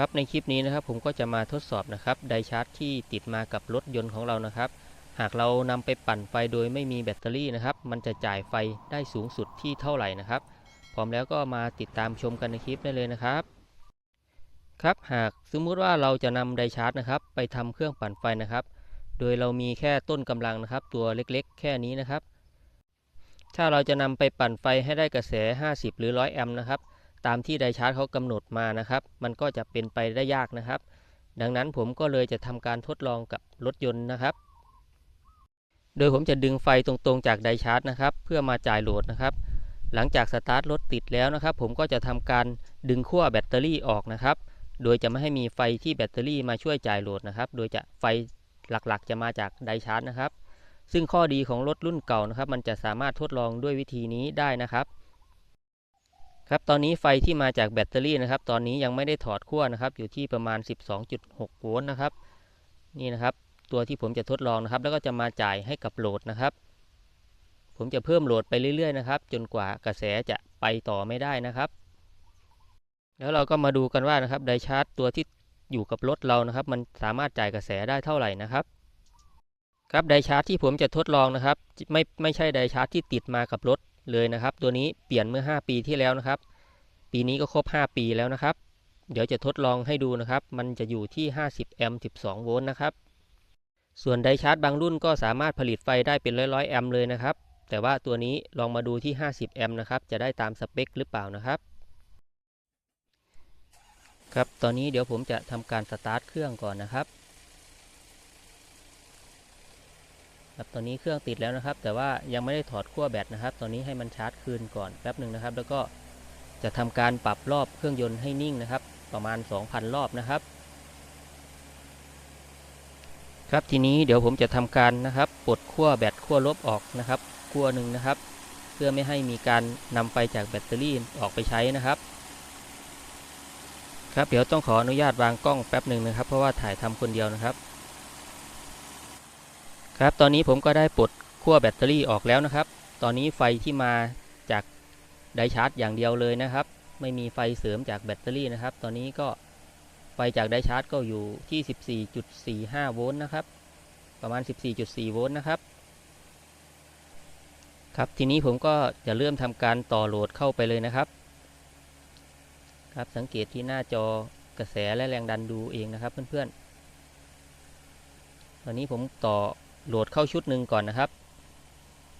ครับในคลิปนี้นะครับผมก็จะมาทดสอบนะครับไดชาร์จที่ติดมากับรถยนต์ของเรานะครับ หากเรานำไปปั่นไฟโดยไม่มีแบตเตอรี่นะครับ มันจะจ่ายไฟได้สูงสุดที่เท่าไหร่นะครับ พร้อมแล้วก็มาติดตามชมกันในคลิปได้เลยนะครับ ครับหากสมมุติว่าเราจะนำไดชาร์จนะครับ ไปทำเครื่องปั่นไฟนะครับ โดยเรามีแค่ต้นกำลังนะครับ ตัวเล็กๆ แค่นี้นะครับ ถ้าเราจะนำไปปั่นไฟให้ได้กระแส 50 หรือ 100 แอมป์นะครับ ตามที่ไดชาร์จเขากำหนดมานะครับ มันก็จะเป็นไปได้ยากนะครับ ดังนั้นผมก็เลยจะทำการทดลองกับรถยนต์นะครับ โดยผมจะดึงไฟตรงๆจากไดชาร์จนะครับ เพื่อมาจ่ายโหลดนะครับ หลังจากสตาร์ทรถติดแล้วนะครับ ผมก็จะทำการดึงขั้วแบตเตอรี่ออกนะครับ โดยจะไม่ให้มีไฟที่แบตเตอรี่มาช่วยจ่ายโหลดนะครับ โดยจะไฟหลักๆ จะมาจากไดชาร์จนะครับ ซึ่งข้อดีของรถรุ่นเก่านะครับ มันจะสามารถทดลองด้วยวิธีนี้ได้นะครับ ครับตอนนี้ไฟที่มาจากแบตเตอรี่นะครับ ตอนนี้ยังไม่ได้ถอดขั้วนะครับ อยู่ที่ประมาณ 12.6 โวลต์นะครับ นี่นะครับ ตัวที่ผมจะทดลองนะครับ แล้วก็จะมาจ่ายให้กับโหลดนะครับ ผมจะเพิ่มโหลดไปเรื่อยๆนะครับ จนกว่ากระแสจะไปต่อไม่ได้นะครับ แล้วเราก็มาดูกันว่านะครับไดชาร์จตัวที่อยู่กับรถเรานะครับ มันสามารถจ่ายกระแสได้เท่าไหร่นะครับครับไดชาร์จที่ผมจะทดลองนะครับ ไม่ไม่ใช่ไดชาร์จที่ติดมากับรถ เลยนะครับ ตัวนี้เปลี่ยนเมื่อ 5 ปีที่แล้วนะครับ ปีนี้ก็ครบ 5 ปีแล้วนะครับ เดี๋ยวจะทดลองให้ดูนะครับ มันจะอยู่ที่ 50 แอมป์ 12 โวลต์นะครับ ส่วนไดชาร์จบางรุ่นก็สามารถผลิตไฟได้เป็นร้อยๆแอมป์เลยนะครับ แต่ว่าตัวนี้ลองมาดูที่ 50 แอมป์นะครับ จะได้ตามสเปคหรือเปล่านะครับ ครับ ตอนนี้เดี๋ยวผมจะทำการสตาร์ทเครื่องก่อนนะครับ ครับตอนนี้เครื่องติดแล้วนะครับ แต่ว่ายังไม่ได้ถอดขั้วแบตนะครับ ตอนนี้ให้มันชาร์จคืนก่อนแป๊บหนึ่งนะครับ แล้วก็จะทำการปรับรอบเครื่องยนต์ให้นิ่งนะครับ ประมาณ 2,000 รอบนะครับ ครับทีนี้เดี๋ยวผมจะทำการนะครับปลดขั้วแบตขั้วลบออกนะครับขั้วหนึ่งนะครับ เพื่อไม่ให้มีการนำไฟจากแบตเตอรี่ออกไปใช้นะครับครับเดี๋ยวต้องขออนุญาตวางกล้องแป๊บหนึ่งนะครับ เพราะว่าถ่ายทำคนเดียวนะครับ ครับตอนนี้ผมก็ได้ปลดขั้วแบตเตอรี่ออกแล้วนะครับ ตอนนี้ไฟที่มาจากไดชาร์จอย่างเดียวเลยนะครับ ไม่มีไฟเสริมจากแบตเตอรี่นะครับ ตอนนี้ก็ไฟจากไดชาร์จก็อยู่ที่ 14.45 โวลต์นะครับ ประมาณ 14.4 โวลต์นะครับ ครับทีนี้ผมก็จะเริ่มทำการต่อโหลดเข้าไปเลยนะครับ ครับสังเกตที่หน้าจอกระแสและแรงดันดูเองนะครับเพื่อนๆ ตอนนี้ผมต่อ โหลดเข้าชุดหนึ่งก่อนนะครับ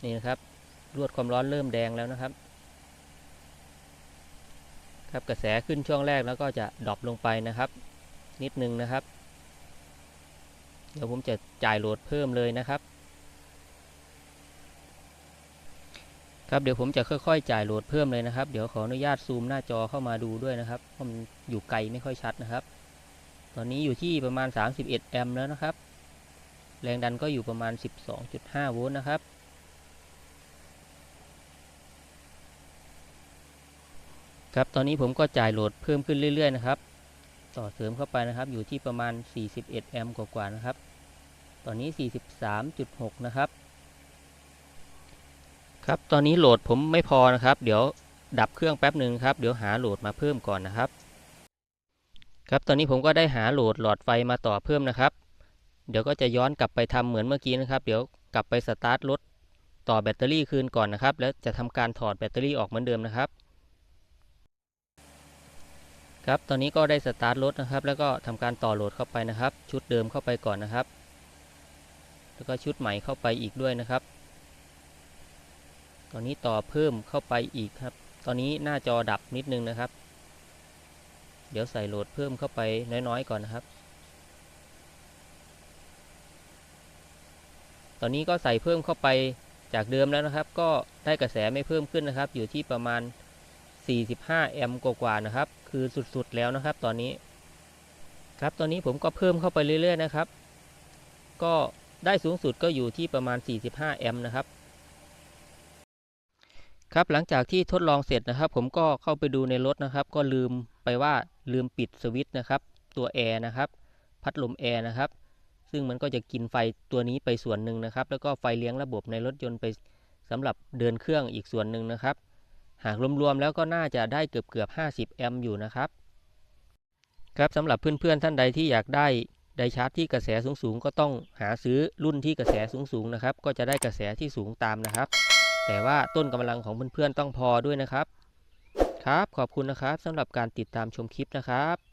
นี่นะครับรวดความร้อนเริ่มแดงแล้วนะครับ ครับกระแสขึ้นช่วงแรกแล้วก็จะดรอปลงไปนะครับ นิดนึงนะครับ เดี๋ยวผมจะจ่ายโหลดเพิ่มเลยนะครับ ครับเดี๋ยวผมจะค่อยๆ จ่ายโหลดเพิ่มเลยนะครับ เดี๋ยวขออนุญาตซูมหน้าจอเข้ามาดูด้วยนะครับเพราะมันอยู่ไกลไม่ค่อยชัดนะครับ ตอนนี้อยู่ที่ประมาณ 31 แอมป์แล้วนะครับ แรงดันก็อยู่ประมาณ 12.5 โวลต์นะครับ ครับตอนนี้ผมก็จ่ายโหลดเพิ่มขึ้นเรื่อย ๆ นะครับ ต่อเสริมเข้าไปนะครับอยู่ที่ประมาณ 41 แอมป์กว่าๆนะครับ ตอนนี้ 43.6 นะครับ ครับตอนนี้โหลดผมไม่พอนะครับ เดี๋ยวดับเครื่องแป๊บหนึ่งครับเดี๋ยวหาโหลดมาเพิ่มก่อนนะครับ ครับตอนนี้ผมก็ได้หาโหลดหลอดไฟมาต่อเพิ่มนะครับ เดี๋ยวก็จะย้อนกลับไปทำเหมือนเมื่อกี้นะครับ เดี๋ยวกลับไปสตาร์ทรถต่อแบตเตอรี่คืนก่อนนะครับ แล้วจะทำการถอดแบตเตอรี่ออกเหมือนเดิมนะครับ ครับ ตอนนี้ก็ได้สตาร์ทรถนะครับ แล้วก็ทำการต่อโหลดเข้าไปนะครับ ชุดเดิมเข้าไปก่อนนะครับ แล้วก็ชุดใหม่เข้าไปอีกด้วยนะครับ ตอนนี้ต่อเพิ่มเข้าไปอีกครับ ตอนนี้หน้าจอดับนิดนึงนะครับ เดี๋ยวใส่โหลดเพิ่มเข้าไปน้อยๆก่อนนะครับ ตอนนี้ก็ใส่เพิ่มเข้าไปจากเดิมแล้วนะครับ ก็ได้กระแสไม่เพิ่มขึ้นนะครับ อยู่ที่ประมาณ 45 แอมป์กว่าๆนะครับ คือสุดๆแล้วนะครับ ตอนนี้ ครับตอนนี้ผมก็เพิ่มเข้าไปเรื่อยๆนะครับ ก็ได้สูงสุดก็อยู่ที่ประมาณ 45 แอมป์นะครับ ครับหลังจากที่ทดลองเสร็จนะครับ ผมก็เข้าไปดูในรถนะครับ ก็ลืมไปว่าลืมปิดสวิตช์นะครับ ตัวแอร์นะครับ พัดลมแอร์นะครับ ซึ่งมันก็จะกินไฟตัวนี้ไปส่วนหนึ่งนะครับ แล้วก็ไฟเลี้ยงระบบในรถยนต์ไปสำหรับเดินเครื่องอีกส่วนหนึ่งนะครับ หากรวมๆแล้วก็น่าจะได้เกือบเกือบ 50 แอมป์อยู่นะครับ ครับสำหรับเพื่อนๆท่านใดที่อยากได้ไดชาร์จที่กระแสสูงๆก็ต้องหาซื้อรุ่นที่กระแสสูงๆนะครับ ก็จะได้กระแสที่สูงตามนะครับ แต่ว่าต้นกำลังของเพื่อนๆต้องพอด้วยนะครับ ครับขอบคุณนะครับสำหรับการติดตามชมคลิปนะครับ